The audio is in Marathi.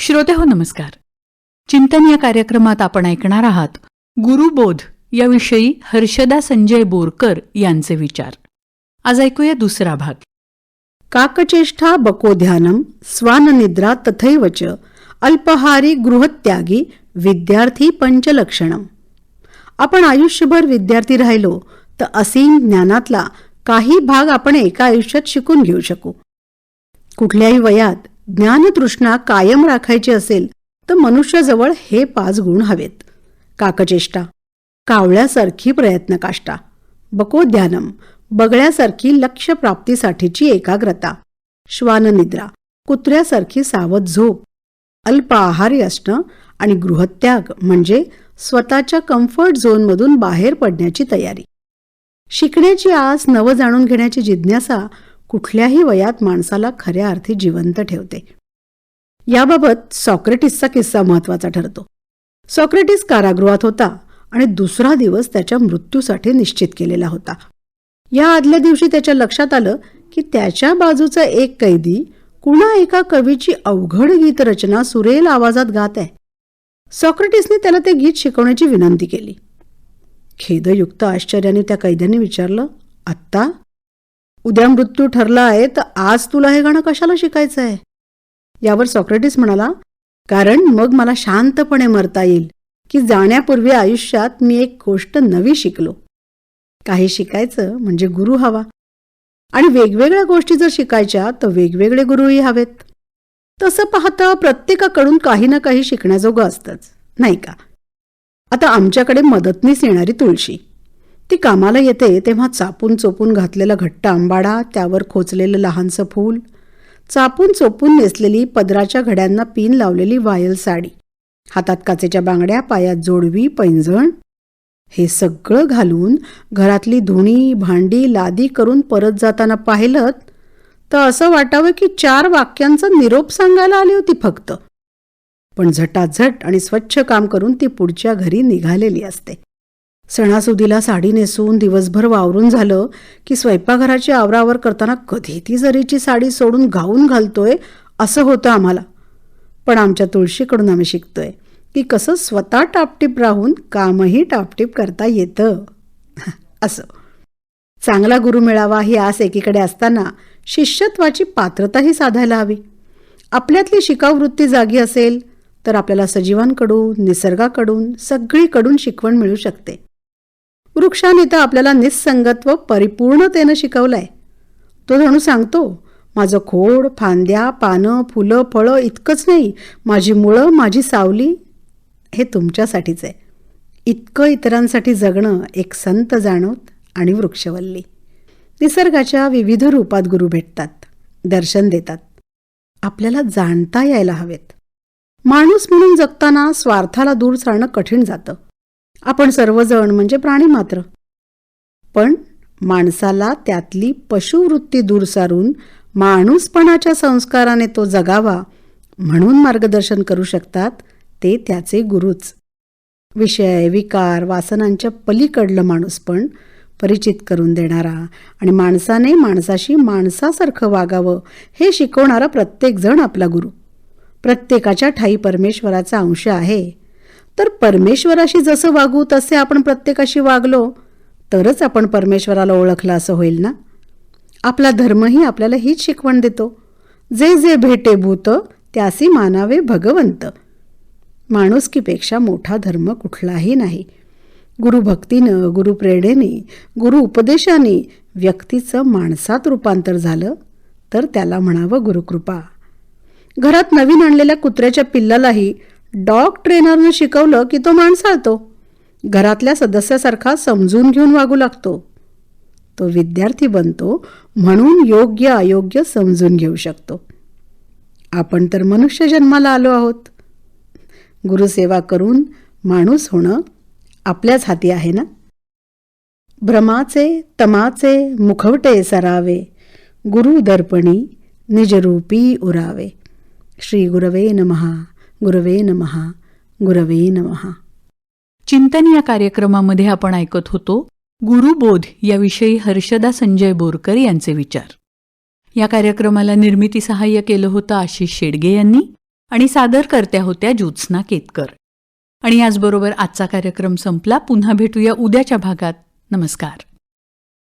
श्रोते हो नमस्कार. चिंतन या कार्यक्रमात आपण ऐकणार आहात गुरुबोध याविषयी हर्षदा संजय बोरकर यांचे विचार. आज ऐकूया दुसरा भाग. काकचेष्टा बकोध्यानम स्वाननिद्रा तथैव च अल्पहारी गृहत्यागी विद्यार्थी पंचलक्षणम. आपण आयुष्यभर विद्यार्थी राहिलो तर असीम ज्ञानातला काही भाग आपण एका आयुष्यात शिकून घेऊ शकू. कुठल्याही वयात ज्ञानतृष्णा कायम राखायची असेल तर मनुष्याजवळ हे पाच गुण हवेत. काकचेष्टा. कावळ्यासारखी प्रयत्नकाष्टा बकोध्यानम. बगळ्यासारखी लक्ष प्राप्तीसाठीची एकाग्रता. श्वाननिद्रा. कुत्र्यासारखी सावध झोप. अल्प आहारी असणं आणि गृहत्याग म्हणजे स्वतःच्या कम्फर्ट झोनमधून बाहेर पडण्याची तयारी. शिकण्याची आस नवं जाणून घेण्याची जिज्ञासा कुठल्याही वयात माणसाला खऱ्या अर्थी जिवंत ठेवते. याबाबत सॉक्रेटिसचा किस्सा महत्त्वाचा ठरतो. सॉक्रेटिस कारागृहात होता आणि दुसरा दिवस त्याच्या मृत्यूसाठी निश्चित केलेला होता. या आदल्या दिवशी त्याच्या लक्षात आलं की त्याच्या बाजूचा एक कैदी कुणा एका कवीची अवघड गीतरचना सुरेल आवाजात गात आहे. सॉक्रेटिसने त्याला ते गीत शिकवण्याची विनंती केली. खेदयुक्त आश्चर्याने त्या कैद्याने विचारलं आत्ता उद्या मृत्यू ठरला आहे तर आज तुला हे गाणं कशाला शिकायचं आहे? यावर सॉक्रेटिस म्हणाला कारण मग मला शांतपणे मरता येईल की जाण्यापूर्वी आयुष्यात मी एक गोष्ट नवी शिकलो. काही शिकायचं म्हणजे गुरु हवा. आणि वेगवेगळ्या गोष्टी जर शिकायच्या तर वेगवेगळे गुरुही हवेत. तसं पाहता प्रत्येकाकडून काही ना काही शिकण्याजोगं असतंच नाही का? आता आमच्याकडे मदतनीस येणारी तुळशी. ती कामाला येते तेव्हा चापून चोपून घातलेला घट्ट आंबाडा त्यावर खोचलेलं लहानसं फूल चापून चोपून नेसलेली पदराच्या घड्यांना पिन लावलेली वायल साडी हातात काचेच्या बांगड्या पायात जोडवी पैंजण हे सगळं घालून घरातली धुणी भांडी लादी करून परत जाताना पाहिलं तर असं वाटावं की चार वाक्यांचा निरोप सांगायला आली होती फक्त. पण झटाझट आणि स्वच्छ काम करून ती पुढच्या घरी निघालेली असते. सणासुदीला साडी नेसून दिवसभर वावरून झालं की स्वयंपाकघराची आवरावर करताना कधी ती जरीची साडी सोडून गाऊन घालतोय असं होतं आम्हाला. पण आमच्या तुळशीकडून आम्ही शिकतोय की कसं स्वतः टापटीप राहून कामही टापटीप करता येतं. असं. चांगला गुरु मिळावा ही आस एकीकडे असताना शिष्यत्वाची पात्रताही साधायला हवी. आपल्यातली शिकाऊ वृत्ती जागी असेल तर आपल्याला सजीवांकडून निसर्गाकडून सगळीकडून शिकवण मिळू शकते. वृक्षाने तर आपल्याला निसंगत्व परिपूर्णतेनं शिकवलंय. तो जणू सांगतो माझं खोड फांद्या पानं फुलं फळं इतकंच नाही माझी मुळं माझी सावली हे तुमच्यासाठीच आहे. इतकं इतरांसाठी जगणं एक संत जाणवत आणि वृक्षवल्ली. निसर्गाच्या विविध रूपात गुरु भेटतात दर्शन देतात. आपल्याला जाणता यायला हवेत. माणूस म्हणून जगताना स्वार्थाला दूर सारणं कठीण जातं. आपण सर्वजण म्हणजे प्राणी मात्र. पण माणसाला त्यातली पशुवृत्ती दूर सारून माणूसपणाच्या संस्काराने तो जगावा म्हणून मार्गदर्शन करू शकतात ते त्याचे गुरुच. विषय विकार वासनांच्या पलीकडलं माणूसपण परिचित करून देणारा आणि माणसाने माणसाशी माणसासारखं वागावं हे शिकवणारा प्रत्येकजण आपला गुरु. प्रत्येकाच्या ठाई परमेश्वराचा अंश आहे. तर परमेश्वराशी जसं वागू तसे आपण प्रत्येकाशी वागलो तरच आपण परमेश्वराला ओळखलं असं होईल ना? आपला धर्मही आपल्याला हीच शिकवण देतो. जे जे भेटे भूत त्यासी मानावे भगवंत. माणुसकीपेक्षा मोठा धर्म कुठलाही नाही. गुरुभक्तीनं गुरुप्रेरणेने गुरु उपदेशाने व्यक्तीचं माणसात रूपांतर झालं तर त्याला म्हणावं गुरुकृपा. घरात नवीन आणलेल्या कुत्र्याच्या पिल्लालाही डॉग ट्रेनरनं शिकवलं की तो माणसाळतो घरातल्या सदस्यासारखा समजून घेऊन वागू लागतो. तो विद्यार्थी बनतो म्हणून योग्य अयोग्य समजून घेऊ शकतो. आपण तर मनुष्य जन्माला आलो आहोत. गुरुसेवा करून माणूस होणं आपल्याच हाती आहे ना? भ्रमाचे तमाचे मुखवटे सरावे गुरु दर्पणी निजरूपी उरावे. श्री गुरवे नमहा. गुरवे नमहा गुरवे नमहा चिंतन या कार्यक्रमामध्ये आपण ऐकत होतो गुरुबोध याविषयी हर्षदा संजय बोरकर यांचे विचार. या कार्यक्रमाला निर्मिती सहाय्य केलं होतं आशिष शेडगे यांनी आणि सादरकर्त्या होत्या ज्योत्स्ना केतकर. आणि याचबरोबर आजचा कार्यक्रम संपला पुन्हा भेटूया उद्याच्या भागात. नमस्कार.